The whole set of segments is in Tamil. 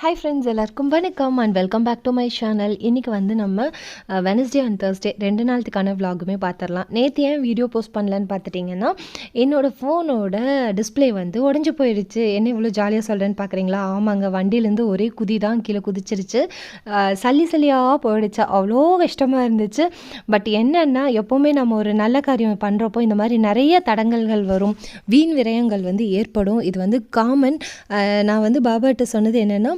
ஹாய் ஃப்ரெண்ட்ஸ் எல்லாருக்கும் வணக்கம் and welcome back to my channel இன்றைக்கி வந்து நம்ம வெனஸ்டே அண்ட் தேர்ஸ்டே ரெண்டு நாளுக்கான விலாகுமே பார்த்துடலாம் நேற்று ஏன் வீடியோ போஸ்ட் பண்ணலன்னு பார்த்துட்டிங்கன்னா என்னோடய ஃபோனோட டிஸ்பிளே வந்து உடஞ்சி போயிடுச்சு. என்ன இவ்வளோ ஜாலியாக சொல்கிறேன்னு பார்க்குறீங்களா ஆமாங்க வண்டியிலேருந்து ஒரே குதி தான் கீழே குதிச்சிருச்சு. சல்லி சல்லியாக போயிடுச்சு. அவ்வளோ கஷ்டமாக இருந்துச்சு. பட் என்னென்னா எப்போவுமே நம்ம ஒரு நல்ல காரியம் பண்ணுறப்போ இந்த மாதிரி நிறைய தடங்கல்கள் வரும். வீண் விரயங்கள் வந்து ஏற்படும். இது வந்து காமன் நான் வந்து பாபாட்ட சொன்னது என்னென்னா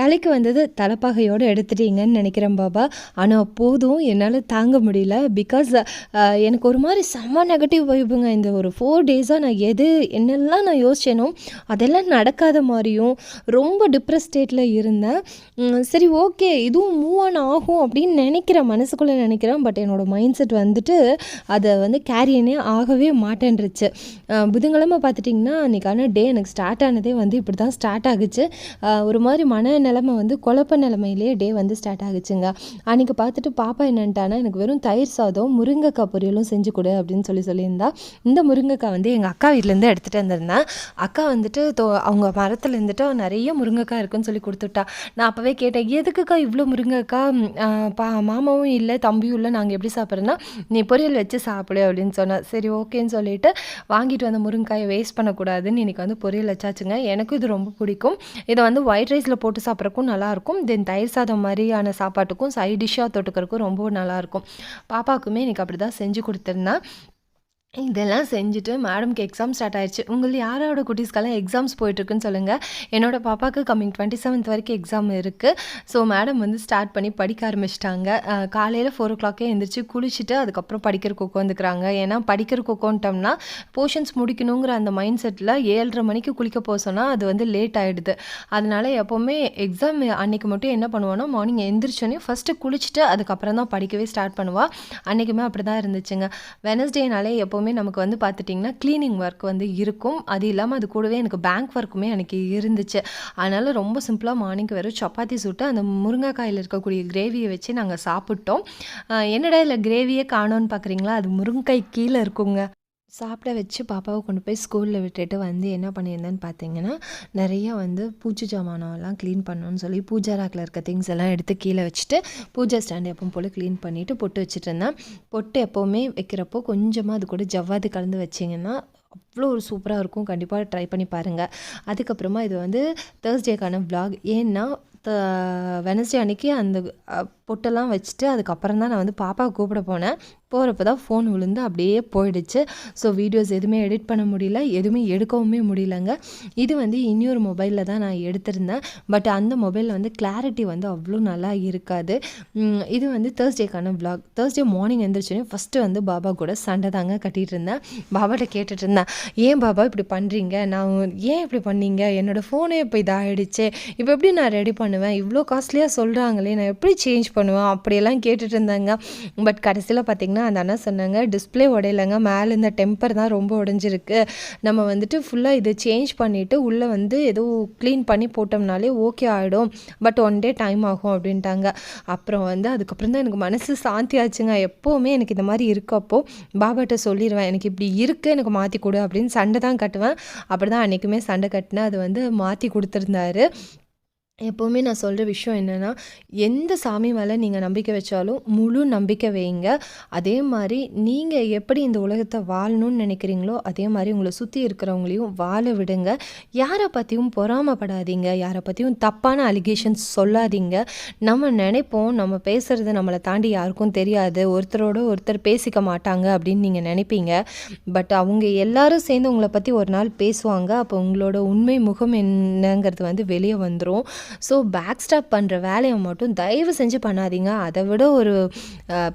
தலைக்கு வந்தது தலைப்பாகையோடு எடுத்துட்டீங்கன்னு நினைக்கிறேன் பாபா. ஆனால் போதும். என்னால் தாங்க முடியல. பிகாஸ் எனக்கு ஒரு மாதிரி செம்ம நெகட்டிவ் வைப்புங்க இந்த ஒரு ஃபோர் டேஸாக நான் எது என்னெல்லாம் நான் யோசிச்சேனோ அதெல்லாம் நடக்காத மாதிரியும் ரொம்ப டிப்ரெஸ் ஸ்டேட்டில் இருந்தேன். சரி ஓகே இதுவும் மூவ் ஆன் ஆகும் அப்படின்னு நினைக்கிறேன். மனசுக்குள்ளே நினைக்கிறேன். பட் என்னோடய மைண்ட் செட் வந்துட்டு அதை வந்து கேரியனே ஆகவே மாட்டேன்ருச்சு. புதன்கிழமை பார்த்துட்டிங்கன்னா அன்றைக்கான டே எனக்கு ஸ்டார்ட் ஆனதே வந்து இப்படி தான் ஸ்டார்ட் ஆகுச்சு ஒரு மாதிரி மன நிலமை வந்து குழப்ப நிலமையிலேயே டே வந்து ஸ்டார்ட் ஆகுச்சுங்க. அன்றைக்கி பார்த்துட்டு பாப்பா என்னன்ட்டானா எனக்கு வெறும் தயிர் சாதம் முருங்கைக்காய் பொரியலும் செஞ்சு கொடு அப்படின்னு சொல்லி சொல்லியிருந்தா. இந்த முருங்கைக்காய் வந்து எங்கள் அக்கா வீட்டிலேருந்து எடுத்துகிட்டு வந்திருந்தேன் அக்கா வந்துட்டு தோ அவங்க மரத்தில் இருந்துட்டு நிறைய முருங்கைக்காய் இருக்குன்னு சொல்லி கொடுத்துட்டா. நான் அப்போவே கேட்டேன் எதுக்குக்கா இவ்வளோ முருங்கைக்காய்? பா மாமாவும் இல்லை தம்பியும் இல்லை நாங்கள் எப்படி சாப்பிட்றோன்னா நீ பொரியல் வச்சு சாப்பிடு அப்படின்னு சொன்னேன் சரி ஓகேன்னு சொல்லிட்டு வாங்கிட்டு வந்த முருங்கைக்காயை வேஸ்ட் பண்ணக்கூடாதுன்னு இன்றைக்கி வந்து பொரியல் வச்சாச்சுங்க. எனக்கும் இது ரொம்ப பிடிக்கும். இதை வந்து ஒயிட் ரைஸில் போட்டு சாப்பிட்றக்கும் நல்லாயிருக்கும். தென் தயிர் சாதம் மாதிரியான சாப்பாட்டுக்கும் சைட் டிஷ்ஷாக தொட்டுக்கிறதுக்கும் ரொம்ப நல்லாயிருக்கும். பாப்பாவுக்குமே இன்றைக்கி அப்படி தான் செஞ்சு கொடுத்துருந்தேன். இதெல்லாம் செஞ்சுட்டு மேடம்க்கு எக்ஸாம் ஸ்டார்ட் ஆயிடுச்சு உங்கள் யாரோட குட்டீஸ்க்கெல்லாம் எக்ஸாம்ஸ் போயிட்டுருக்குன்னு சொல்லுங்கள் என்னோடய பாப்பாவுக்கு கம்மிங் டுவெண்ட்டி செவன்த் வரைக்கும் எக்ஸாம் இருக்குது ஸோ மேடம் வந்து ஸ்டார்ட் பண்ணி படிக்க ஆரம்பிச்சிட்டாங்க. காலையில் ஃபோர் ஓ கிளாக்கே எழுந்திரிச்சு குளிச்சுட்டு அதுக்கப்புறம் படிக்கிறக்கு உட்காந்துக்கிறாங்க. ஏன்னா படிக்கிறக்கு உட்காந்துட்டோம்னா போர்ஷன்ஸ் முடிக்கணுங்கிற அந்த மைண்ட் செட்டில் ஏழரை மணிக்கு குளிக்க போக சொன்னால் அது வந்து லேட் ஆகிடுது அதனால் எப்போவுமே எக்ஸாம் அன்றைக்கி மட்டும் என்ன பண்ணுவோன்னா மார்னிங் எந்திரிச்சோன்னே ஃபஸ்ட்டு குளிச்சுட்டு அதுக்கப்புறம் தான் படிக்கவே ஸ்டார்ட் பண்ணுவாள் அன்றைக்குமே அப்படி தான் இருந்துச்சுங்க வெனஸ்டேனாலே எப்போவுமே நமக்கு வந்து பார்த்துட்டிங்கன்னா க்ளீனிங் ஒர்க் வந்து இருக்கும். அது இல்லாமல் அது கூடவே எனக்கு பேங்க் ஒர்க்குமே எனக்கு இருந்துச்சு. அதனால் ரொம்ப சிம்பிளாக மார்னிங் வெறும் சப்பாத்தி சுட்டு அந்த முருங்கைக்காயில் இருக்கக்கூடிய கிரேவியை வச்சு நாங்கள் சாப்பிட்டோம். என்னடா இல்லை கிரேவியே காணோன்னு பார்க்குறீங்களா அது முருங்கைக்காய் கீழே இருக்குங்க. சாப்பிட வச்சு பாப்பாவை கொண்டு போய் ஸ்கூலில் விட்டுட்டு வந்து என்ன பண்ணியிருந்தேன்னு பார்த்தீங்கன்னா நிறைய வந்து பூச்சி ஜாமானெல்லாம் க்ளீன் பண்ணணும்னு சொல்லி பூஜா ராக்கில் இருக்க திங்ஸ் எல்லாம் எடுத்து கீழே வச்சுட்டு பூஜா ஸ்டாண்ட் எப்பவும் போல் க்ளீன் பண்ணிவிட்டு பொட்டு வச்சுட்டு இருந்தேன் பொட்டு எப்போவுமே வைக்கிறப்போ கொஞ்சமாக அது கூட ஜவ்வாது கலந்து வச்சிங்கன்னா அவ்வளோ ஒரு சூப்பராக இருக்கும். கண்டிப்பாக ட்ரை பண்ணி பாருங்கள் அதுக்கப்புறமா இது வந்து தேர்ஸ்டேக்கான vlog. ஏன்னா வெனஸ்டே அன்னைக்கு அந்த பொட்டெல்லாம் வச்சுட்டு அதுக்கப்புறம் தான் நான் வந்து பாப்பாவை கூப்பிட போனேன். போகிறப்ப தான் ஃபோன் விழுந்து அப்படியே போயிடுச்சு. ஸோ வீடியோஸ் எதுவுமே எடிட் பண்ண முடியல எதுவுமே எடுக்கவுமே முடியலங்க. இது வந்து இன்னொரு மொபைலில் தான் நான் எடுத்திருந்தேன். பட் அந்த மொபைலில் வந்து கிளாரிட்டி வந்து அவ்வளோ நல்லா இருக்காது. இது வந்து தேர்ஸ்டேக்கான vlog. தேர்ஸ்டே மார்னிங் எழுந்திரிச்சோடனே ஃபஸ்ட்டு வந்து பாபா கூட சண்டை தாங்க கட்டிகிட்டு இருந்தேன். பாபாட்ட கேட்டுட்டு இருந்தேன் ஏன் பாபா இப்படி பண்ணுறீங்க நான் ஏன் இப்படி பண்ணீங்க? என்னோடய ஃபோனே இப்போ இதாகிடுச்சு இப்போ எப்படி நான் ரெடி பண்ணுவேன்? இவ்வளோ காஸ்ட்லியாக சொல்கிறாங்களே நான் எப்படி சேஞ்ச் பண்ணுவேன்? அப்படியெல்லாம் கேட்டுட்டு இருந்தாங்க. பட் கடைசியில் பார்த்தீங்கன்னா அந்த அண்ணா சொன்னாங்க டிஸ்ப்ளே உடையலைங்க மேலே இந்த டெம்பர் தான் ரொம்ப உடைஞ்சிருக்கு. நம்ம வந்துட்டு ஃபுல்லாக இதை சேஞ்ச் பண்ணிவிட்டு உள்ளே வந்து ஏதோ க்ளீன் பண்ணி போட்டோம்னாலே ஓகே ஆகிடும் பட் ஒன் டே டைம் ஆகும் அப்படின்ட்டாங்க. அப்புறம் வந்து அதுக்கப்புறம் தான் எனக்கு மனசு சாந்தி ஆச்சுங்க. எப்போவுமே எனக்கு இந்த மாதிரி இருக்கப்போ பாபாட்ட சொல்லிடுவேன் எனக்கு இப்படி இருக்குது எனக்கு மாற்றி கொடு அப்படின்னு சண்டை தான் கட்டுவேன். அப்படி தான் அன்றைக்குமே சண்டை கட்டினேன் அது வந்து மாற்றி கொடுத்துருந்தாரு. எப்போவுமே நான் சொல்கிற விஷயம் என்னென்னா எந்த சாமி மேலே நீங்கள் நம்பிக்கை வச்சாலும் முழு நம்பிக்கை வைங்க. அதே மாதிரி நீங்கள் எப்படி இந்த உலகத்தை வாழணும்னு நினைக்கிறீங்களோ அதே மாதிரி உங்களை சுற்றி இருக்கிறவங்களையும் வாழ விடுங்க. யாரை பற்றியும் பொறாமப்படாதீங்க. யாரை பற்றியும் தப்பான அலிகேஷன்ஸ் சொல்லாதீங்க. நம்ம நினைப்போம் நம்ம பேசுகிறது நம்மளை தாண்டி யாருக்கும் தெரியாது. ஒருத்தரோட ஒருத்தர் பேசிக்க மாட்டாங்க அப்படின்னு நீங்கள் நினைப்பீங்க. பட் அவங்க எல்லாரும் சேர்ந்து உங்களை பற்றி ஒரு நாள் பேசுவாங்க. அப்போ உங்களோட உண்மை முகம் என்னங்கிறது வந்து வெளியே வந்துடும் ஸோ பேக் ஸ்டாப் பண்ணுற வேலையை மட்டும் தயவு செஞ்சு பண்ணாதீங்க. அதை விட ஒரு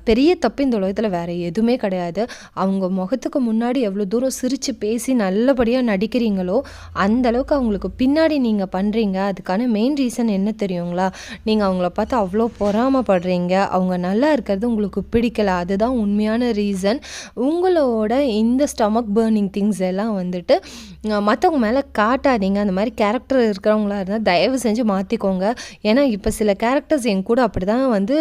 பெரிய தப்பு இந்த உலகத்தில் வேறு எதுவுமே கிடையாது. அவங்க முகத்துக்கு முன்னாடி எவ்வளோ தூரம் சிரித்து பேசி நல்லபடியாக நடிக்கிறீங்களோ அந்தளவுக்கு அவங்களுக்கு பின்னாடி நீங்கள் பண்ணுறீங்க அதுக்கான மெயின் ரீசன் என்ன தெரியுங்களா? நீங்கள் அவங்கள பார்த்து அவ்வளோ பொறாமப்படுறீங்க. அவங்க நல்லா இருக்கிறது உங்களுக்கு பிடிக்கல. அதுதான் உண்மையான ரீசன் உங்களோட இந்த ஸ்டமக் பேர்னிங் திங்ஸ் எல்லாம் வந்துட்டு மற்றவங்க மேலே காட்டாதீங்க. அந்த மாதிரி கேரக்டர் இருக்கிறவங்களா இருந்தால் தயவு செஞ்சு மாற்றிக்கோங்க ஏன்னா இப்போ சில கேரக்டர்ஸ் என் கூட அப்படி தான் வந்து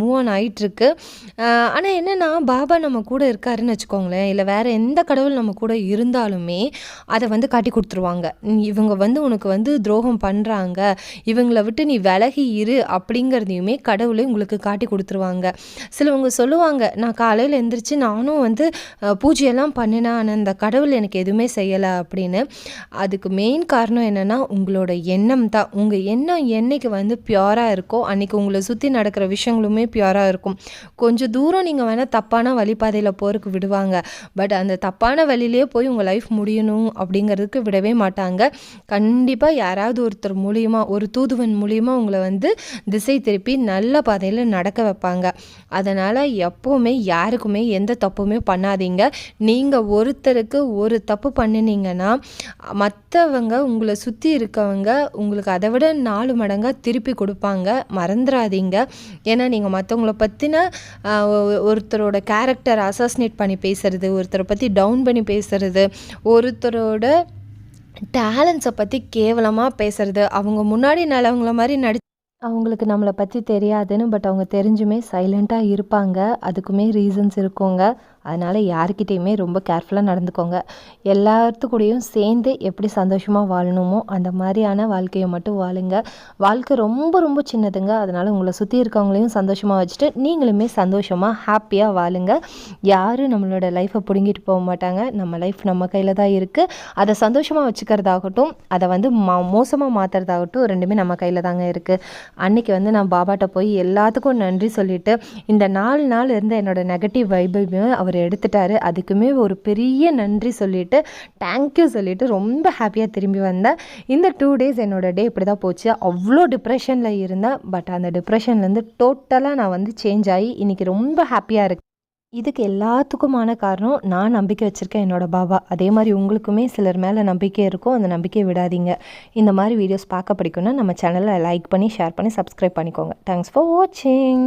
மூவ் ஆன் ஆகிட்டுருக்கு ஆனால் என்னென்னா பாபா நம்ம கூட இருக்காருன்னு வச்சுக்கோங்களேன். இல்லை வேறு எந்த கடவுள் நம்ம கூட இருந்தாலுமே அதை வந்து காட்டி கொடுத்துருவாங்க. "நீ- இவங்க வந்து உனக்கு வந்து துரோகம் பண்ணுறாங்க இவங்களை விட்டு நீ விலகி இரு அப்படிங்கிறதையுமே கடவுளே உங்களுக்கு காட்டி கொடுத்துருவாங்க. சிலவங்க சொல்லுவாங்க நான் காலையில் எழுந்திரிச்சு நானும் வந்து பூஜையெல்லாம் பண்ணினேன். ஆனால் அந்த கடவுள் எனக்கு எதுவுமே செய்யலை அப்படின்னு. அதுக்கு மெயின் காரணம் என்னென்னா உங்களோட எண்ணம் தான். உங்கள் எண்ணம் என்னைக்கு வந்து பியூராக இருக்கோ அன்றைக்கி உங்களை சுற்றி நடக்கிற விஷயங்களுமே பியூராக இருக்கும். கொஞ்சம் தூரம் நீங்கள் வேணால் தப்பான வழிபாதையில் போகிறதுக்கு விடுவாங்க. பட் அந்த தப்பான வழியிலே போய் உங்கள் லைஃப் முடியணும் அப்படிங்கிறதுக்கு விடவே மாட்டாங்க. கண்டிப்பாக யாராவது ஒருத்தர் மூலியமாக ஒரு தூதுவன் மூலியமாக உங்களை வந்து திசை திருப்பி நல்ல பாதையில் நடக்க வைப்பாங்க. அதனால் எப்போவுமே யாருக்குமே எந்த தப்புமே பண்ணாதீங்க. நீங்கள் ஒருத்தருக்கு ஒரு தப்பு பண்ணினீங்கன்னா மற்றவங்க உங்களை சுற்றி இருக்கவங்க உங்களுக்கு அதை விட நாலு மடங்காக திருப்பி கொடுப்பாங்க. மறந்துடாதீங்க ஏன்னா நீங்கள் மற்றவங்கள பற்றின ஒருத்தரோட கேரக்டர் அசாசினேட் பண்ணி பேசுகிறது ஒருத்தரை பற்றி டவுன் பண்ணி பேசுறது ஒருத்தரோட டேலண்ட்ஸை பற்றி கேவலமாக பேசுறது அவங்க முன்னாடி நல்லவங்கள மாதிரி நடி அவங்களுக்கு நம்மளை பற்றி தெரியாதுன்னு பட் அவங்க தெரிஞ்சுமே சைலண்ட்டாக இருப்பாங்க. அதுக்குமே ரீசன்ஸ் இருக்குங்க. அதனால் யாருக்கிட்டேயுமே ரொம்ப கேர்ஃபுல்லாக நடந்துக்கோங்க. எல்லாத்துக்கூடையும் சேர்ந்து எப்படி சந்தோஷமாக வாழணுமோ அந்த மாதிரியான வாழ்க்கையை மட்டும் வாழுங்க. வாழ்க்கை ரொம்ப ரொம்ப சின்னதுங்க. அதனால் உங்களை சுற்றி இருக்கவங்களையும் சந்தோஷமாக வச்சுட்டு நீங்களுமே சந்தோஷமாக ஹாப்பியாக வாழுங்க. யாரும் நம்மளோட லைஃப்பை பிடுங்கிட்டு போக மாட்டாங்க. நம்ம லைஃப் நம்ம கையில் தான் இருக்குது அதை சந்தோஷமாக வச்சுக்கிறதாகட்டும் அதை வந்து மா மோசமாக மாற்றுறதாகட்டும் ரெண்டுமே நம்ம கையில் தாங்க இருக்குது அன்றைக்கி வந்து நான் பாபாட்ட போய் எல்லாத்துக்கும் நன்றி சொல்லிவிட்டு இந்த நாலு நாள் இருந்த என்னோட நெகட்டிவ் வைபையுமே அவர் அவர் எடுத்துட்டாரு. அதுக்குமே ஒரு பெரிய நன்றி சொல்லிவிட்டு தேங்க்யூ சொல்லிவிட்டு ரொம்ப ஹாப்பியாக திரும்பி வந்தேன் இந்த டூ டேஸ் என்னோட டே இப்படி தான் போச்சு. அவ்வளோ டிப்ரெஷனில் இருந்தேன் பட் அந்த டிப்ரெஷன்லேருந்து டோட்டலாக நான் வந்து சேஞ்ச் ஆகி இன்றைக்கி ரொம்ப ஹாப்பியாக இருக்கேன் இதுக்கு எல்லாத்துக்குமான காரணம் நான் நம்பிக்கை வச்சுருக்கேன் என்னோட பாபா. அதே மாதிரி உங்களுக்குமே சிலர் மேலே நம்பிக்கை இருக்கும். அந்த நம்பிக்கையை விடாதீங்க. இந்த மாதிரி வீடியோஸ் பார்க்க பிடிக்கும்னா நம்ம சேனலை லைக் பண்ணி ஷேர் பண்ணி சப்ஸ்கிரைப் பண்ணிக்கோங்க. தேங்க்ஸ் ஃபார் வாட்சிங்